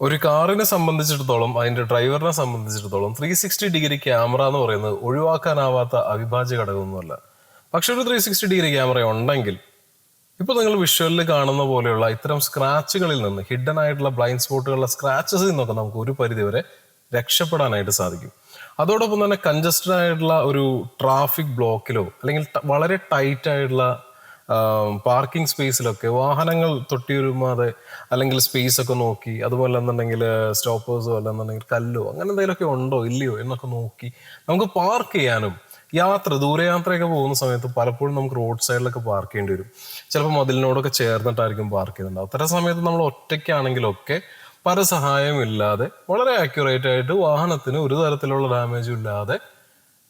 ഒരു കാറിനെ സംബന്ധിച്ചിടത്തോളം അതിന്റെ ഡ്രൈവറിനെ സംബന്ധിച്ചിടത്തോളം ത്രീ സിക്സ്റ്റി ഡിഗ്രി ക്യാമറ എന്ന് പറയുന്നത് ഒഴിവാക്കാനാവാത്ത അവിഭാജ്യ ഘടകമൊന്നുമല്ല. പക്ഷെ ഒരു ത്രീ സിക്സ്റ്റി ഡിഗ്രി ക്യാമറ ഉണ്ടെങ്കിൽ ഇപ്പോൾ നിങ്ങൾ വിഷ്വലിൽ കാണുന്ന പോലെയുള്ള ഇത്തരം സ്ക്രാച്ചുകളിൽ നിന്ന് ഹിഡൻ ആയിട്ടുള്ള ബ്ലൈൻഡ് സ്പോട്ടുകളുടെ സ്ക്രാച്ചസിൽ നിന്നൊക്കെ നമുക്ക് ഒരു പരിധിവരെ രക്ഷപ്പെടാനായിട്ട് സാധിക്കും. അതോടൊപ്പം തന്നെ കൺജസ്റ്റഡ് ആയിട്ടുള്ള ഒരു ട്രാഫിക് ബ്ലോക്കിലോ അല്ലെങ്കിൽ വളരെ ടൈറ്റ് ആയിട്ടുള്ള പാർക്കിംഗ് സ്പേസിലൊക്കെ വാഹനങ്ങൾ തൊട്ടിയുരുമാതെ അല്ലെങ്കിൽ സ്പേസ് ഒക്കെ നോക്കി അതുപോലെ എന്നുണ്ടെങ്കിൽ സ്റ്റോപ്പേഴ്സോ അല്ലെന്നുണ്ടെങ്കിൽ കല്ലോ അങ്ങനെ എന്തെങ്കിലുമൊക്കെ ഉണ്ടോ ഇല്ലയോ എന്നൊക്കെ നോക്കി നമുക്ക് പാർക്ക് ചെയ്യാനും യാത്ര ദൂരയാത്രയൊക്കെ പോകുന്ന സമയത്ത് പലപ്പോഴും നമുക്ക് റോഡ് സൈഡിലൊക്കെ പാർക്ക് ചെയ്യേണ്ടി വരും. ചിലപ്പോൾ മതിലിനോടൊക്കെ ചേർന്നിട്ടായിരിക്കും പാർക്ക് ചെയ്യുന്നുണ്ടാവും അത്തരം സമയത്ത് നമ്മൾ ഒറ്റയ്ക്കാണെങ്കിലൊക്കെ പരസഹായം ഇല്ലാതെ വളരെ ആക്യുറേറ്റ് ആയിട്ട് വാഹനത്തിന് ഒരു തരത്തിലുള്ള ഡാമേജും ഇല്ലാതെ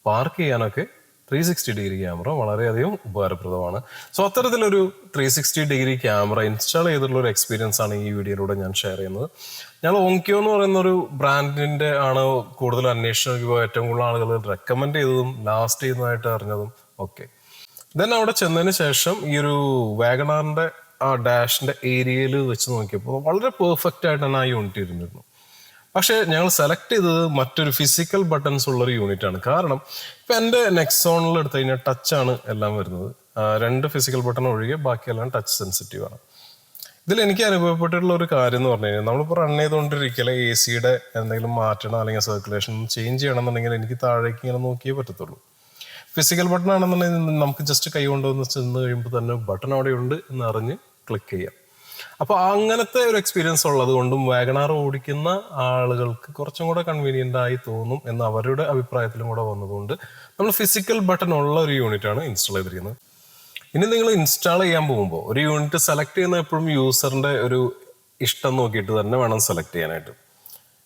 പാർക്ക് ചെയ്യാനൊക്കെ ത്രീ സിക്സ്റ്റി ഡിഗ്രി ക്യാമറ വളരെയധികം ഉപകാരപ്രദമാണ്. സോ അത്തരത്തിലൊരു three sixty degree camera install ചെയ്തിട്ടുള്ള ഒരു എക്സ്പീരിയൻസ് ആണ് ഈ വീഡിയോയിലൂടെ ഞാൻ ഷെയർ ചെയ്യുന്നത്. ഞങ്ങൾ ഓങ്കിയോ എന്ന് പറയുന്ന ഒരു ബ്രാൻഡിന്റെ ആണ് കൂടുതൽ അന്വേഷണം ഏറ്റവും കൂടുതൽ ആളുകൾ റെക്കമെൻഡ് ചെയ്തതും ലാസ്റ്റ് ചെയ്യുന്നതായിട്ട് അറിഞ്ഞതും ഓക്കെ ദെൻ അവിടെ ചെന്നതിന് ശേഷം ഈ ഒരു വാഗണാറിന്റെ ആ ഡാഷിന്റെ ഏരിയയിൽ വെച്ച് നോക്കിയപ്പോൾ വളരെ പെർഫെക്റ്റ് ആയിട്ടാണ് ആ യൂണിറ്റ് ഇരുന്നിരുന്നു. പക്ഷേ ഞങ്ങൾ സെലക്ട് ചെയ്തത് മറ്റൊരു ഫിസിക്കൽ ബട്ടൺസ് ഉള്ള ഒരു യൂണിറ്റ് ആണ്. കാരണം ഇപ്പം എന്റെ നെക്സോണിൽ എടുത്തു കഴിഞ്ഞാൽ ടച്ചാണ് എല്ലാം വരുന്നത്. രണ്ട് ഫിസിക്കൽ ബട്ടൺ ഒഴികെ ബാക്കിയെല്ലാം ടച്ച് സെൻസിറ്റീവ് ആണ്. ഇതിൽ എനിക്ക് അനുഭവപ്പെട്ടിട്ടുള്ള ഒരു കാര്യം എന്ന് പറഞ്ഞു കഴിഞ്ഞാൽ നമ്മളിപ്പോൾ റൺ ചെയ്തുകൊണ്ടിരിക്കല എ സിയുടെ എന്തെങ്കിലും മാറ്റണം അല്ലെങ്കിൽ സർക്കുലേഷൻ ചേഞ്ച് ചെയ്യണം എന്നുണ്ടെങ്കിൽ എനിക്ക് താഴേക്ക് ഇങ്ങനെ നോക്കിയേ പറ്റത്തുള്ളൂ. ഫിസിക്കൽ ബട്ടൺ ആണെന്നുണ്ടെങ്കിൽ നമുക്ക് ജസ്റ്റ് കൈ കൊണ്ടുവന്ന് ചെന്ന് കഴിയുമ്പോൾ തന്നെ ബട്ടൺ അവിടെ ഉണ്ട് എന്ന് അറിഞ്ഞ് ക്ലിക്ക് ചെയ്യാം. അപ്പോൾ അങ്ങനത്തെ ഒരു എക്സ്പീരിയൻസ് ഉള്ളത് കൊണ്ടും വാഗണാർ ഓടിക്കുന്ന ആളുകൾക്ക് കുറച്ചും കൂടെ കൺവീനിയന്റ് ആയി തോന്നും എന്ന് അവരുടെ അഭിപ്രായത്തിലും കൂടെ വന്നതുകൊണ്ട് നമ്മൾ ഫിസിക്കൽ ബട്ടൺ ഉള്ള ഒരു യൂണിറ്റ് ആണ് ഇൻസ്റ്റാൾ ചെയ്തിരിക്കുന്നത്. ഇനി നിങ്ങൾ ഇൻസ്റ്റാൾ ചെയ്യാൻ പോകുമ്പോൾ ഒരു യൂണിറ്റ് സെലക്ട് ചെയ്യുന്ന എപ്പോഴും യൂസറിന്റെ ഒരു ഇഷ്ടം നോക്കിയിട്ട് തന്നെ വേണം സെലക്ട് ചെയ്യാനായിട്ട്.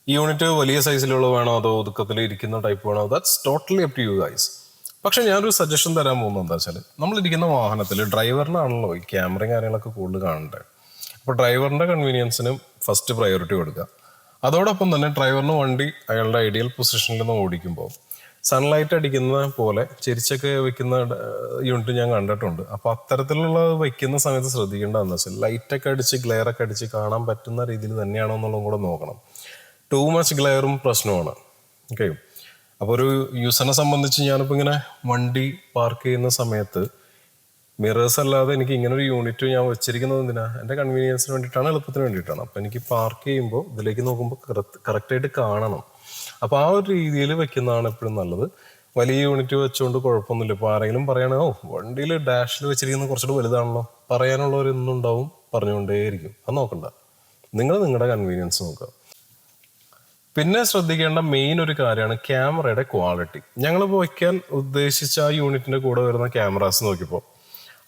ഈ യൂണിറ്റ് വലിയ സൈസിലുള്ള വേണോ അതോ ഒതുക്കത്തിൽ ഇരിക്കുന്ന ടൈപ്പ് വേണോ? That's totally up to you guys പക്ഷെ ഞാനൊരു സജഷൻ തരാൻ പോകുന്നത് എന്താ വെച്ചാൽ നമ്മളിരിക്കുന്ന വാഹനത്തിൽ ഡ്രൈവറിനാണല്ലോ ഈ ക്യാമറയും കാര്യങ്ങളൊക്കെ കൂടുതൽ കാണണ്ടേ? അപ്പോൾ ഡ്രൈവറിന്റെ കൺവീനിയൻസിനും ഫസ്റ്റ് പ്രയോറിറ്റി കൊടുക്കുക. അതോടൊപ്പം തന്നെ ഡ്രൈവറിന് വണ്ടി അയാളുടെ ഐഡിയൽ പൊസിഷനിൽ നിന്ന് ഓടിക്കുമ്പോൾ സൺലൈറ്റ് അടിക്കുന്ന പോലെ ചെരിച്ചൊക്കെ വെക്കുന്ന യൂണിറ്റ് ഞാൻ കണ്ടിട്ടുണ്ട്. അപ്പോൾ അത്തരത്തിലുള്ള വെക്കുന്ന സമയത്ത് ശ്രദ്ധിക്കേണ്ടതെന്ന് വെച്ചാൽ ലൈറ്റൊക്കെ അടിച്ച് ഗ്ലെയർ ഒക്കെ അടിച്ച് കാണാൻ പറ്റുന്ന രീതിയിൽ തന്നെയാണോ എന്നുള്ളതും കൂടെ നോക്കണം. ടൂ മച്ച് ഗ്ലെയറും പ്രശ്നമാണ് ഓക്കെ അപ്പോൾ ഒരു യൂസറിനെ സംബന്ധിച്ച് ഞാനിപ്പോൾ ഇങ്ങനെ വണ്ടി പാർക്ക് ചെയ്യുന്ന സമയത്ത് മിറേഴ്സ് അല്ലാതെ എനിക്ക് ഇങ്ങനെ ഒരു യൂണിറ്റ് ഞാൻ വെച്ചിരിക്കുന്നത് എന്തിനാ? എന്റെ കൺവീനിയൻസിന് വേണ്ടിയിട്ടാണ് എളുപ്പത്തിന് വേണ്ടിയിട്ടാണ്. അപ്പോൾ എനിക്ക് പാർക്ക് ചെയ്യുമ്പോൾ ഇതിലേക്ക് നോക്കുമ്പോൾ കറക്റ്റായിട്ട് കാണണം. അപ്പോൾ ആ ഒരു രീതിയിൽ വെക്കുന്നതാണ് എപ്പോഴും നല്ലത്. വലിയ യൂണിറ്റ് വെച്ചുകൊണ്ട് കുഴപ്പമൊന്നുമില്ല. ഇപ്പോൾ ആരെങ്കിലും പറയണോ ഓ വണ്ടിയിൽ ഡാഷിൽ വെച്ചിരിക്കുന്നത് കുറച്ചുകൂടി വലുതാണല്ലോ. പറയാനുള്ളവരൊന്നും ഉണ്ടാവും പറഞ്ഞുകൊണ്ടേയിരിക്കും. അത് നോക്കണ്ട. നിങ്ങൾ നിങ്ങളുടെ കൺവീനിയൻസ് നോക്കുക. പിന്നെ ശ്രദ്ധിക്കേണ്ട മെയിൻ ഒരു കാര്യമാണ് ക്യാമറയുടെ ക്വാളിറ്റി ഞങ്ങൾ വയ്ക്കാൻ ഉദ്ദേശിച്ച ആ യൂണിറ്റിന്റെ കൂടെ വരുന്ന ക്യാമറാസ് നോക്കിയപ്പോൾ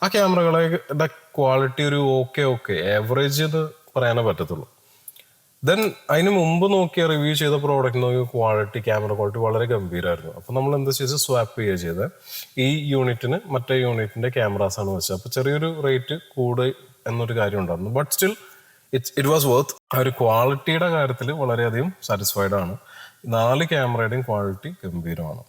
ആ ക്യാമറകളുടെ ക്വാളിറ്റി ഒരു ഓക്കെ ഓക്കെ ആവറേജ് എന്ന് പറയാനേ പറ്റത്തുള്ളൂ. ദെൻ അതിന് മുമ്പ് നോക്കിയ റിവ്യൂ ചെയ്ത പ്രോഡക്റ്റ് നോക്കിയ ക്വാളിറ്റി ക്യാമറ ക്വാളിറ്റി വളരെ ഗംഭീരമായിരുന്നു അപ്പോൾ നമ്മൾ എന്താ ചെയ്ത്? സ്വാപ്പ് ചെയ്യുക ചെയ്ത്. ഈ യൂണിറ്റിന് മറ്റേ യൂണിറ്റിന്റെ ക്യാമറാസ് ആണ് വെച്ചത്. അപ്പോൾ ചെറിയൊരു റേറ്റ് കൂടെ എന്നൊരു കാര്യം ഉണ്ടായിരുന്നു. But still it's it was worth ആ ഒരു ക്വാളിറ്റിയുടെ കാര്യത്തിൽ വളരെയധികം സാറ്റിസ്ഫൈഡ് ആണ്. നാല് ക്യാമറയുടെയും ക്വാളിറ്റി ഗംഭീരമാണ്.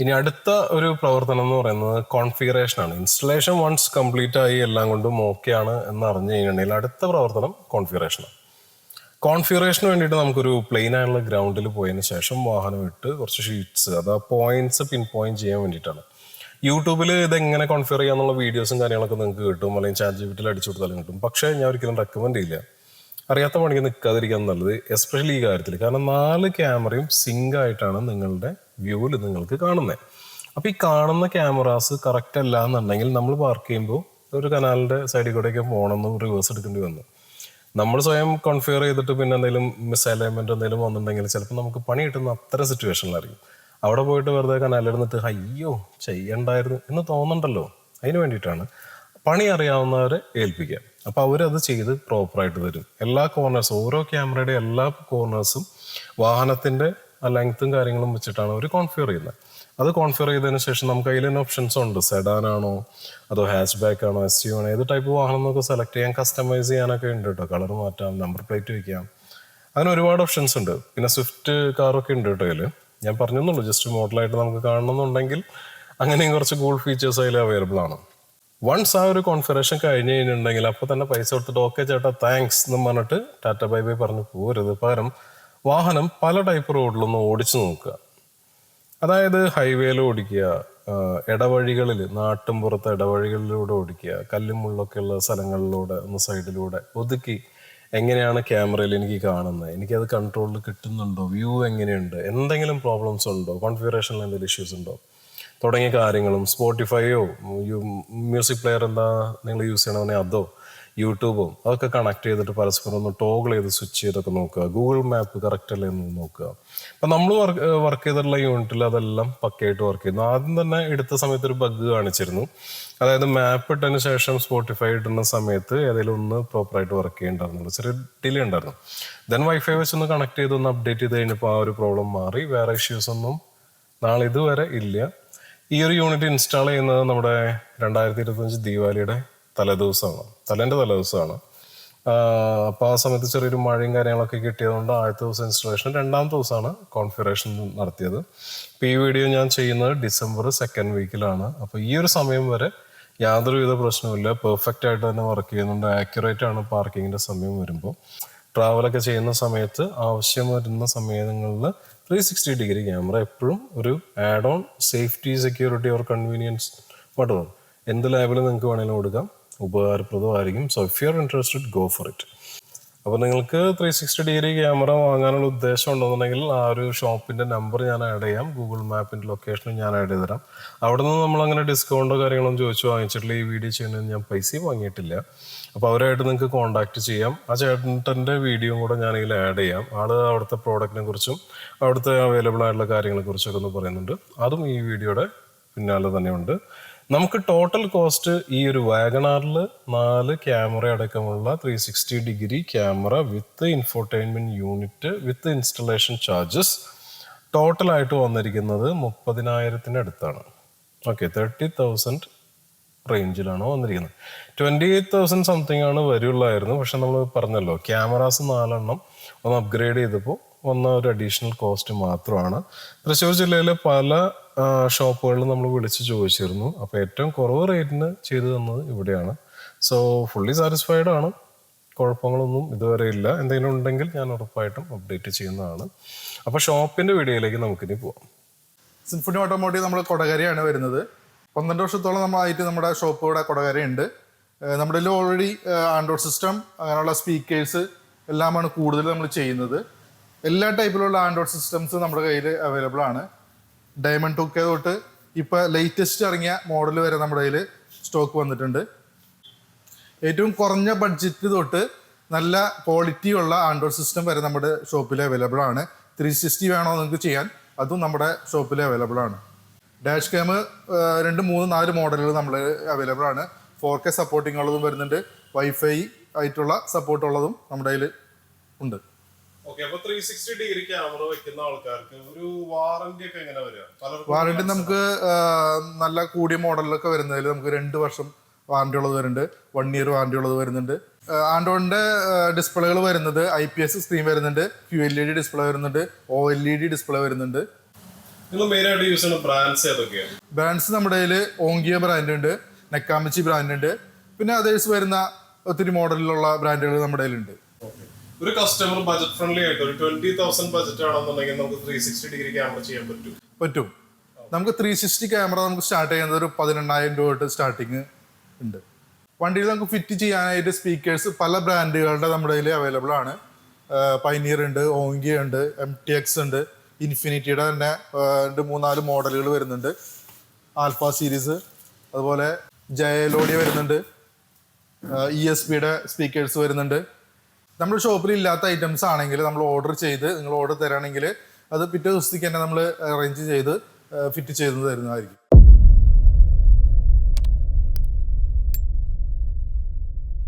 ഇനി അടുത്ത ഒരു പ്രവർത്തനം എന്ന് പറയുന്നത് കോൺഫിഗറേഷൻ ആണ്. ഇൻസ്റ്റലേഷൻ വൺസ് കംപ്ലീറ്റ് ആയി എല്ലാം കൊണ്ടും ഓക്കെ ആണ് എന്ന് അറിഞ്ഞു കഴിഞ്ഞിട്ടുണ്ടെങ്കിൽ അടുത്ത പ്രവർത്തനം കോൺഫിഗറേഷനാണ് കോൺഫിഗറേഷന് വേണ്ടിയിട്ട് നമുക്കൊരു പ്ലെയിൻ ആയുള്ള ഗ്രൗണ്ടിൽ പോയതിന് ശേഷം വാഹനം ഇട്ട് കുറച്ച് ഷീറ്റ്സ് അത് പോയിന്റ്സ് പിൻ പോയിന്റ് ചെയ്യാൻ വേണ്ടിയിട്ടാണ്. യൂട്യൂബിൽ ഇത് എങ്ങനെ കോൺഫിഗർ ചെയ്യാന്നുള്ള വീഡിയോസും കാര്യങ്ങളൊക്കെ നിങ്ങൾക്ക് കിട്ടും. അല്ലെങ്കിൽ ചാറ്റ് ജിബിറ്റിൽ അടിച്ചു കൊടുത്താലും കിട്ടും. പക്ഷേ ഞാൻ ഒരിക്കലും റെക്കമെൻഡ് ചെയ്യില്ല. അറിയാത്ത പണിക്ക് നിൽക്കാതിരിക്കാൻ നല്ലത് എസ്പെഷ്യലി ഈ കാര്യത്തിൽ. കാരണം നാല് ക്യാമറയും സിങ്ക് ആയിട്ടാണ് നിങ്ങളുടെ വ്യൂവിൽ നിങ്ങൾക്ക് കാണുന്നത് അപ്പോൾ ഈ കാണുന്ന ക്യാമറാസ് കറക്റ്റ് അല്ല എന്നുണ്ടെങ്കിൽ നമ്മൾ പാർക്ക് ചെയ്യുമ്പോൾ ഒരു കനാലിന്റെ സൈഡിൽ കൂടെയൊക്കെ പോകണമെന്ന് റിവേഴ്സ് എടുക്കേണ്ടി വന്നു. നമ്മൾ സ്വയം കൺഫിയർ ചെയ്തിട്ട് പിന്നെ എന്തെങ്കിലും മിസ് അലൈൻമെന്റ് എന്തെങ്കിലും വന്നിട്ടുണ്ടെങ്കിൽ ചിലപ്പോൾ നമുക്ക് പണി കിട്ടുന്ന അത്ര സിറ്റുവേഷനിലായിരിക്കും അവിടെ പോയിട്ട് വെറുതെ കനാലിരുന്നിട്ട് അയ്യോ ചെയ്യണ്ടായിരുന്നു എന്ന് തോന്നണ്ടല്ലോ. അതിന് വേണ്ടിയിട്ടാണ് പണി അറിയാവുന്നവരെ ഏൽപ്പിക്കുക. അപ്പോൾ അവരത് ചെയ്ത് പ്രോപ്പറായിട്ട് തരും. എല്ലാ കോർണേഴ്സും ഓരോ ക്യാമറയുടെ എല്ലാ കോർണേഴ്സും വാഹനത്തിന്റെ ലെങ്ത്തും കാര്യങ്ങളും വെച്ചിട്ടാണ് അവർ കോൺഫിയർ ചെയ്യുന്നത്. അത് കോൺഫിയർ ചെയ്തതിന് ശേഷം നമുക്ക് അതിൽ തന്നെ ഓപ്ഷൻസ് ഉണ്ട്. സെഡാൻ ആണോ അതോ ഹാച്ച് ബാക്ക് ആണോ എസ് യു ആണോ ഏത് ടൈപ്പ് വാഹനം നമുക്ക് സെലക്ട് ചെയ്യാൻ കസ്റ്റമൈസ് ചെയ്യാനൊക്കെ ഉണ്ട് കേട്ടോ. കളർ മാറ്റാം നമ്പർ പ്ലേറ്റ് വയ്ക്കാം. അങ്ങനെ ഒരുപാട് ഓപ്ഷൻസ് ഉണ്ട്. പിന്നെ സ്വിഫ്റ്റ് കാറൊക്കെ ഉണ്ട് കേട്ടോ അതിൽ ഞാൻ പറഞ്ഞെന്നുള്ളൂ ജസ്റ്റ് മോഡലായിട്ട് നമുക്ക് കാണണമെന്നുണ്ടെങ്കിൽ അങ്ങനെയും കുറച്ച് കൂൾ ഫീച്ചേഴ്സ് അതിൽ അവൈലബിൾ ആണ്. വൺസ് ആ ഒരു കോൺഫറേഷൻ കഴിഞ്ഞ് കഴിഞ്ഞിട്ടുണ്ടെങ്കിൽ അപ്പോൾ തന്നെ പൈസ കൊടുത്തിട്ട് ഓക്കെ ചേട്ടാ താങ്ക്സ് എന്ന് പറഞ്ഞിട്ട് ടാറ്റ ബൈ ബൈ പറഞ്ഞു പോരുത്. പകരം വാഹനം പല ടൈപ്പ് റോഡിലൊന്ന് ഓടിച്ചു നോക്കുക. അതായത് ഹൈവേയിൽ ഓടിക്കുക ഇടവഴികളിൽ നാട്ടും പുറത്തെ ഇടവഴികളിലൂടെ ഓടിക്കുക കല്ലും മുള്ളൊക്കെ ഉള്ള സ്ഥലങ്ങളിലൂടെ ഒന്ന് സൈഡിലൂടെ ഒതുക്കി എങ്ങനെയാണ് ക്യാമറയിൽ എനിക്ക് കാണുന്നത്? എനിക്കത് കൺട്രോളിൽ കിട്ടുന്നുണ്ടോ? വ്യൂ എങ്ങനെയുണ്ട്? എന്തെങ്കിലും പ്രോബ്ലംസ് ഉണ്ടോ? കോൺഫിഗറേഷനിൽ എന്തെങ്കിലും ഇഷ്യൂസ് ഉണ്ടോ? തുടങ്ങിയ കാര്യങ്ങളും സ്പോട്ടിഫൈയോ മ്യൂസിക് പ്ലെയർ എന്താ നിങ്ങൾ യൂസ് ചെയ്യണമെങ്കിൽ അതോ യൂട്യൂബും? അതൊക്കെ കണക്ട് ചെയ്തിട്ട് പരസ്പരം ഒന്ന് ടോഗിൾ ചെയ്ത് സ്വിച്ച് ചെയ്തൊക്കെ നോക്കുക. ഗൂഗിൾ മാപ്പ് കറക്റ്റ് അല്ലേ എന്ന് നോക്കുക. അപ്പം നമ്മൾ വർക്ക് വർക്ക് ചെയ്തിട്ടുള്ള യൂണിറ്റിൽ അതെല്ലാം പക്കയായിട്ട് വർക്ക് ചെയ്യുന്നു. ആദ്യം തന്നെ എടുത്ത സമയത്ത് ഒരു ബഗ് കാണിച്ചിരുന്നു. അതായത് മാപ്പ് ഇട്ടതിന് ശേഷം സ്പോട്ടിഫൈ ഇടുന്ന സമയത്ത് ഏതെങ്കിലും ഒന്ന് പ്രോപ്പറായിട്ട് വർക്ക് ചെയ്യണ്ടായിരുന്നുള്ളൂ. ചെറിയ ഡിലേ ഉണ്ടായിരുന്നു. ദെൻ വൈഫൈ വെച്ച് ഒന്ന് കണക്ട് ചെയ്ത് ഒന്ന് അപ്ഡേറ്റ് ചെയ്ത് കഴിഞ്ഞപ്പോൾ ആ ഒരു പ്രോബ്ലം മാറി. വേറെ ഇഷ്യൂസ് ഒന്നും നാളെ ഇതുവരെ ഇല്ല. ഈ ഒരു യൂണിറ്റ് ഇൻസ്റ്റാൾ ചെയ്യുന്നത് നമ്മുടെ രണ്ടായിരത്തി ഇരുപത്തഞ്ച് ദീപാവലിയുടെ തലേദിവസമാണ്. തലേന്റെ തലേദിവസമാണ്. അപ്പോൾ ആ സമയത്ത് ചെറിയൊരു മഴയും കാര്യങ്ങളൊക്കെ കിട്ടിയതുകൊണ്ട് ആദ്യത്തെ ദിവസം ഇൻസ്റ്റലേഷൻ രണ്ടാമത്തെ ദിവസമാണ് കോൺഫിഗറേഷൻ നടത്തിയത്. ഇപ്പോൾ ഈ വീഡിയോ ഞാൻ ചെയ്യുന്നത് ഡിസംബർ സെക്കൻഡ് വീക്കിലാണ് അപ്പോൾ ഈ ഒരു സമയം വരെ യാതൊരുവിധ പ്രശ്നവുമില്ല. പെർഫെക്റ്റ് ആയിട്ട് തന്നെ വർക്ക് ചെയ്യുന്നുണ്ട്. ആക്യുറേറ്റ് ആണ് പാർക്കിങ്ങിന്റെ സമയം വരുമ്പോൾ ട്രാവലൊക്കെ ചെയ്യുന്ന സമയത്ത് ആവശ്യം വരുന്ന സമയങ്ങളിൽ ത്രീ സിക്സ്റ്റി ഡിഗ്രി ക്യാമറ എപ്പോഴും ഒരു add on safety security or convenience whatever എന്ത് ലാബിൽ നിങ്ങൾക്ക് വേണമെങ്കിലും കൊടുക്കാം. ഉപകാരപ്രദമായിരിക്കും. So if you are interested go for it അപ്പോൾ നിങ്ങൾക്ക് ത്രീ സിക്സ്റ്റി ഡിഗ്രി ക്യാമറ വാങ്ങാനുള്ള ഉദ്ദേശം ഉണ്ടെന്നുണ്ടെങ്കിൽ ആ ഒരു ഷോപ്പിന്റെ നമ്പർ ഞാൻ ആഡ് ചെയ്യാം. ഗൂഗിൾ മാപ്പിന്റെ ലൊക്കേഷനും ഞാൻ ആഡ് ചെയ്ത് തരാം. അവിടെ നിന്ന് നമ്മൾ അങ്ങനെ ഡിസ്കൗണ്ടോ കാര്യങ്ങളൊന്നും ചോദിച്ചു വാങ്ങിച്ചിട്ടില്ല. ഈ വീഡിയോ ചെയ്യുന്നതിന് ഞാൻ പൈസയും വാങ്ങിയിട്ടില്ല. അപ്പോൾ അവരായിട്ട് നിങ്ങൾക്ക് കോൺടാക്ട് ചെയ്യാം. ആ ചേട്ടന്റെ വീഡിയോ കൂടെ ഞാൻ ഇതിൽ ആഡ് ചെയ്യാം. ആൾ അവിടുത്തെ പ്രോഡക്റ്റിനെ കുറിച്ചും അവിടുത്തെ അവൈലബിൾ ആയിട്ടുള്ള കാര്യങ്ങളെ കുറിച്ചൊക്കെ ഒന്ന് പറയുന്നുണ്ട്. അതും ഈ വീഡിയോയുടെ പിന്നാലെ തന്നെയുണ്ട്. നമുക്ക് ടോട്ടൽ കോസ്റ്റ് ഈ ഒരു വാഗണാറിൽ നാല് ക്യാമറ അടക്കമുള്ള three sixty degree camera with infotainment unit with installation charges ടോട്ടലായിട്ട് വന്നിരിക്കുന്നത് മുപ്പതിനായിരത്തിന് അടുത്താണ് ഓക്കെ തേർട്ടി തൗസൻഡ് റേഞ്ചിലാണ് വന്നിരിക്കുന്നത്. ട്വന്റി എയ്റ്റ് തൗസൻഡ് സംതിങ് ആണ് വരുള്ളായിരുന്നു. പക്ഷെ നമ്മൾ പറഞ്ഞല്ലോ ക്യാമറാസ് നാലെണ്ണം ഒന്ന് അപ്ഗ്രേഡ് ചെയ്തപ്പോൾ വന്ന ഒരു അഡീഷണൽ കോസ്റ്റ് മാത്രമാണ്. തൃശ്ശൂർ ജില്ലയിലെ പല ഷോപ്പുകളിലും നമ്മൾ വിളിച്ച് ചോദിച്ചിരുന്നു. അപ്പോൾ ഏറ്റവും കുറവ് റേറ്റിന് ചെയ്തു തന്നത് ഇവിടെയാണ്. സോ ഫുള്ളി സാറ്റിസ്ഫൈഡ് ആണ്. കുഴപ്പങ്ങളൊന്നും ഇതുവരെ ഇല്ല. എന്തെങ്കിലും ഉണ്ടെങ്കിൽ ഞാൻ ഉറപ്പായിട്ടും അപ്ഡേറ്റ് ചെയ്യുന്നതാണ്. അപ്പോൾ ഷോപ്പിന്റെ വീഡിയോയിലേക്ക് നമുക്കിനി പോവാം. സിൻഫുണി ഓട്ടോമോട്ടീവ് നമ്മൾ കൊടകരയാണ് വരുന്നത്. പന്ത്രണ്ട് വർഷത്തോളം നമ്മളായിട്ട് നമ്മുടെ ഷോപ്പ് ഇവിടെ കൊടകരയുണ്ട് നമ്മുടെ ഓൾറെഡി ആൻഡ്രോയിഡ് സിസ്റ്റം അങ്ങനെയുള്ള സ്പീക്കേഴ്സ് എല്ലാമാണ് കൂടുതൽ നമ്മൾ ചെയ്യുന്നത്. എല്ലാ ടൈപ്പിലുള്ള ആൻഡ്രോയിഡ് സിസ്റ്റംസ് നമ്മുടെ കയ്യിൽ അവൈലബിൾ ആണ്. ഡയമണ്ട് ടു കെ തൊട്ട് ഇപ്പോൾ ലേറ്റസ്റ്റ് ഇറങ്ങിയ മോഡൽ വരെ നമ്മുടെ കയ്യിൽ സ്റ്റോക്ക് വന്നിട്ടുണ്ട്. ഏറ്റവും കുറഞ്ഞ ബഡ്ജറ്റ് തൊട്ട് നല്ല ക്വാളിറ്റി ഉള്ള ആൻഡ്രോയിഡ് സിസ്റ്റം വരെ നമ്മുടെ ഷോപ്പിൽ അവൈലബിൾ ആണ്. ത്രീ സിക്സ്റ്റി വേണോ നിങ്ങൾക്ക് ചെയ്യാൻ അതും നമ്മുടെ ഷോപ്പിൽ അവൈലബിൾ ആണ്. ഡാഷ് ക്യാം രണ്ട് മൂന്ന് നാല് മോഡലുകൾ നമ്മൾ അവൈലബിൾ ആണ്. ഫോർ കെ സപ്പോർട്ടിംഗ് ഉള്ളതും വരുന്നുണ്ട്. വൈഫൈ ആയിട്ടുള്ള സപ്പോർട്ട് ഉള്ളതും നമ്മുടെ കയ്യിൽ ഉണ്ട്. ഓക്കെ അപ്പൊ ത്രീ ഡിഗ്രി ക്യാമറ വെക്കുന്ന ആൾക്കാർക്ക് ഒരു വാറന്റി ഒക്കെ എങ്ങനെ വരിക? വാറണ്ടി നമുക്ക് നല്ല കൂടിയ മോഡലിലൊക്കെ വരുന്നതിൽ നമുക്ക് രണ്ട് വർഷം വാറണ്ടി ഉള്ളത് വരുന്നുണ്ട്. വൺ ഇയർ വാറണ്ടി ഉള്ളത് വരുന്നുണ്ട്. ആൻഡ്രോയിഡിന്റെ ഡിസ്പ്ലേകൾ വരുന്നത് ഐ പി എസ് സ്ക്രീൻ വരുന്നുണ്ട്. Q L E D display വരുന്നുണ്ട്. O L E D display വരുന്നുണ്ട്. നിങ്ങൾ യൂസ് ചെയ്യുന്ന ബ്രാൻഡ്സ് ഏതൊക്കെയാണ്? ബ്രാൻഡ്സ് നമ്മുടെ കയ്യിൽ ഓങ്കിയ ബ്രാൻഡ് ഉണ്ട് നെക്കാമിച്ചി ബ്രാൻഡ് ഉണ്ട്. പിന്നെ അതേഴ്സ് വരുന്ന ഒത്തിരി മോഡലിലുള്ള ബ്രാൻഡുകൾ നമ്മുടെ കയ്യിലുണ്ട്. ഒരു കസ്റ്റമർ ബജറ്റ് ഫ്രണ്ട്ലി ആയിട്ട് ഒരു ട്വന്റി തൗസൻഡ് ബജറ്റ് ആണെന്നുണ്ടെങ്കിൽ നമുക്ക് ത്രീ സിക്സ്റ്റി ഡിഗ്രി ക്യാമറ ചെയ്യാൻ പറ്റും. പറ്റും. നമുക്ക് ത്രീ സിക്സ്റ്റി ക്യാമറ നമുക്ക് സ്റ്റാർട്ട് ചെയ്യുന്നത് ഒരു പതിനെണ്ണായിരം രൂപ തൊട്ട് സ്റ്റാർട്ടിങ് ഉണ്ട്. വണ്ടിയിൽ നമുക്ക് ഫിറ്റ് ചെയ്യാനായിട്ട് സ്പീക്കേഴ്സ് പല ബ്രാൻഡുകളുടെ നമ്മുടെ കയ്യിൽ അവൈലബിൾ ആണ്. പൈനിയർ ഉണ്ട് ഓങ്കിയ ഉണ്ട് എം ടി എക്സ് ഉണ്ട്. ഇൻഫിനിറ്റിയുടെ തന്നെ രണ്ട് മൂന്നാൽ മോഡലുകൾ വരുന്നുണ്ട്. ആൽഫ സീരീസ് അതുപോലെ ജയലോഡിയ വരുന്നുണ്ട്. ഇ എസ് പിയുടെ സ്പീക്കേഴ്സ് വരുന്നുണ്ട്. നമ്മുടെ ഷോപ്പിൽ ഇല്ലാത്ത ഐറ്റംസ് ആണെങ്കിൽ നമ്മൾ ഓർഡർ ചെയ്ത് നിങ്ങൾ ഓർഡർ തരാണെങ്കിൽ അത് പിറ്റേ ദിവസത്തേക്ക് തന്നെ നമ്മൾ അറേഞ്ച് ചെയ്ത് ഫിറ്റ് ചെയ്ത് തരുന്നതായിരിക്കും.